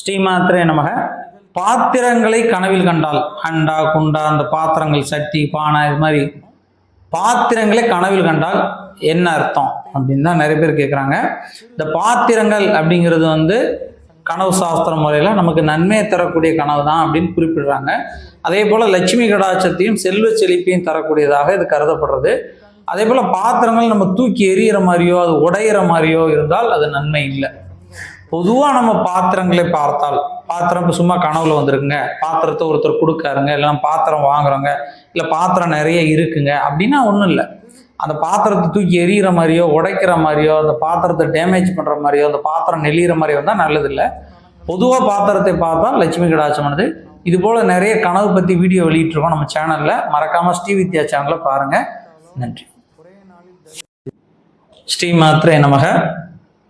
ஸ்ரீமாத்திரே நமக. பாத்திரங்களை கனவில் கண்டால் அண்டா குண்டா அந்த பாத்திரங்கள் சட்டி பானை இது மாதிரி பாத்திரங்களை கனவில் கண்டால் என்ன அர்த்தம்? அப்படின்னு தான் நிறைய பேர் கேட்குறாங்க இந்த பாத்திரங்கள் அப்படிங்கிறது வந்து கனவு சாஸ்திர முறையில் நமக்கு நன்மையை தரக்கூடிய கனவு தான் அப்படின்னு குறிப்பிடுறாங்க. அதே போல் லட்சுமி கடாட்சத்தையும் செல்வ செழிப்பையும் தரக்கூடியதாக இது கருதப்படுறது. அதே போல் பாத்திரங்கள் நம்ம தூக்கி எறிகிற மாதிரியோ அது உடையிற மாதிரியோ இருந்தால் அது நன்மை இல்லை. பொதுவாக நம்ம பாத்திரங்களை பார்த்தால் பாத்திரம் இப்போ சும்மா கனவுல வந்துருக்குங்க. பாத்திரத்தை ஒருத்தர் கொடுக்காருங்க இல்லைன்னா பாத்திரம் வாங்குறோங்க இல்லை பாத்திரம் நிறைய இருக்குங்க அப்படின்னா ஒன்றும் இல்லை. அந்த பாத்திரத்தை தூக்கி எரியிற மாதிரியோ உடைக்கிற மாதிரியோ அந்த பாத்திரத்தை டேமேஜ் பண்ணுற மாதிரியோ அந்த பாத்திரம் நெளிகிற மாதிரியோ தான் நல்லதில்லை. பொதுவாக பாத்திரத்தை பார்த்தா லட்சுமி கடாச்சமானது இது போல் நிறைய கனவு பற்றி வீடியோ வெளியிட்டிருக்கோம் நம்ம சேனலில் மறக்காமல் ஸ்ரீ வித்யா சேனலில் பாருங்கள் நன்றி. ஸ்ரீ மாத்திரை நமக.